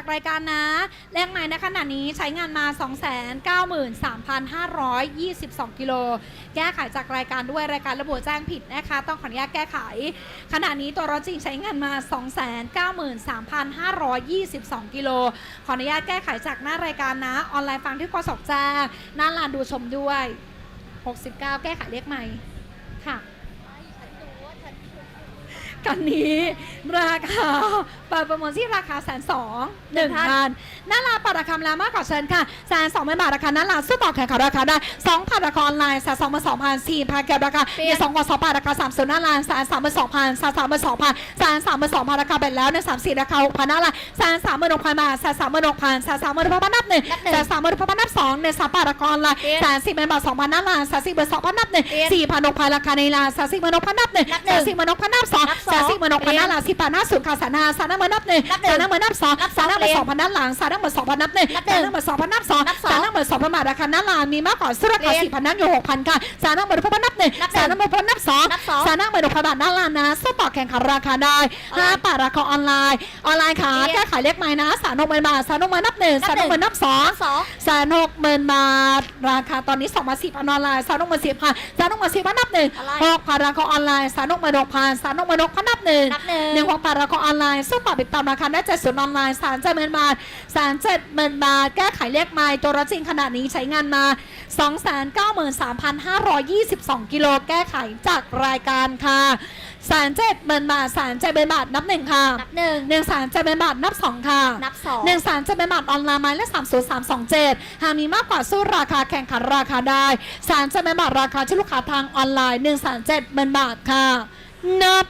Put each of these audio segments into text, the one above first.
จากรายการนะเลขใหม่ในขณะนี้ใช้งานมา 293,522 กิโล แก้ไขจากรายการด้วยรายการระบุแจ้งผิดนะคะ ต้องขออนุญาตแก้ไข ขณะนี้ตัวรถจริงใช้งานมา 293,522 กิโล ขออนุญาตแก้ไขจากหน้ารายการนะ ออนไลน์ฟังที่กสกแจ้งหน้าลานดูชมด้วย 69 แก้ไขเลขใหม่ค่ะกันนี้ ราคาเปิดประมูลที่ราคาแสนสองหนึ่งพันหน้าร้านเปิดราคามาแล้วมากกว่าเชิญค่ะแสนสองพันบาทราคาหน้าร้านสู้ต่อแข่งขันราคาได้สองพันราคาออนไลน์แสนสองพันสองพันสี่พันเก็บราคาเปลี่เดี๋ยยวนสองกว่าสองพันราคาสามสิบหน้าร้านแสนสามพันสองพันแสนสามพันสองพันแสนสามพันสองพันราคาเป็นแล้วในสามสี่ราคาหกพันหน้าร้านแสนสามหมื่นหกพันบาทแสนสามหมื่นหกพันแสนสามหมื่นหกพันนับหนึ่งนับหนึ่งแสนสามหมื่นหกพันนับสองในสามพันราคาออนไลน์เปลี่ยนแสนสี่หมื่นบาทสองพันหน้าร้านแสนสี่หมื่นสองพันนับหนึ่งเปลี่ยนสี่พันหกพันราคาในร้านแสนสี่หมื่นหกพันนับหนึ่งนับหแสนึ่งนสี่หมื่นหกพันนับสองนับสองแสนสี่หมื่นหกพันหน้าร้านสิบแปดหน้าศูนย์ค่ะแสนห้าแสนห้าหมื่นนับหนึ่งนับหนึ่แสงนห้าหมื่นนับสองนับแสสองนห้าหมื่นเปลี่ยนสองพันนับหลังแสนห้าหมื่นสองพันนับหนึ่งนับหแสนึ่นงห้าหมื่นสองพันนับสองนับสองแสนห้าหมื่นสองพันบาทราคาหน้าร้านมีมากกว่าซื้อราคาเปลี่ยนสี่พันนั่งอยู่หกพันค่ะแสนห้าหมื่นหกพันนับหนึ่งนับหแสนึ่นงห้าหมื่นหกพันนับสองนับสองแสนห้าหมื่นหกพันบาทหน้าร้านนะสู้ต่อแข่งขันราคาได้ห้าบาทราคาออนไลน์ออนไลน์ค่ะเปลี่ยนแก้ไขเลขใหม่นะแสนหกหมื่นบาทแสนหกหมื่นนับหนึ่งนัแสบนหนึ่หกงหมื่นนับสองนับสองแสนหกหมื่นบาทราคาตอนนี้สองมาสิบพันออนไลน์สามนกมาสิบพันสามนกมาสิบพันนับหนึ่งอะไรหกพันราคาออนไลน์สามนกมาหกพันสามนกมาหกพันนับหนึ่งนับหนึ่งหนึ่งหกพันราคาออนไลน์สู้ปรับติดตามราคาได้เจ็ดศูนย์ออนไลน์สามเจ็ดหมื่นบาทสามเจ็ดหมื่นบาท แก้ไขเลขไม้ตัวรถจริงขนาดนี้ใช้งานมาสองแสนเก้าหมื่นสามพันห้าร้อยยี่สิบสองกิโลแก้ไขจากรายการค่ะสามเจ็ดหมื่นบาทสามเจ็ดหมื่นบาทนับหนึ่งค่ะนับหนึ่งหนึ่งสามเจ็ดหมื่นบาทนับสองค่ะนับสองหนึ่งสามจะเป็นบัตรออนไลน์หมายเลขสามศูนย์สามสองเจ็ดหากมีมากกว่าสู้ราคาแข่งขันราคาได้สารจะเป็นบัตรราคาที่ลูกค้าทางออนไลน์หนึ่งสามเจ็ดเป็นบาทค่ะนับ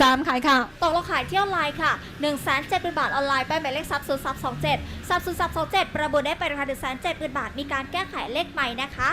สามขายค่ะ ตกลงขายที่ออนไลน์ค่ะ1นึ่งแสนเจ็ดหมื่นบาทออนไลน์ไปหมายเลขซับศูนย์ซับสองเจ็ดซับศูนย์ซับสองเจ็ดประมูลได้ไปราคาหนึ่งแสนเจ็ดหมื่นบาท มีการแก้ไขเลขใหม่นะคะ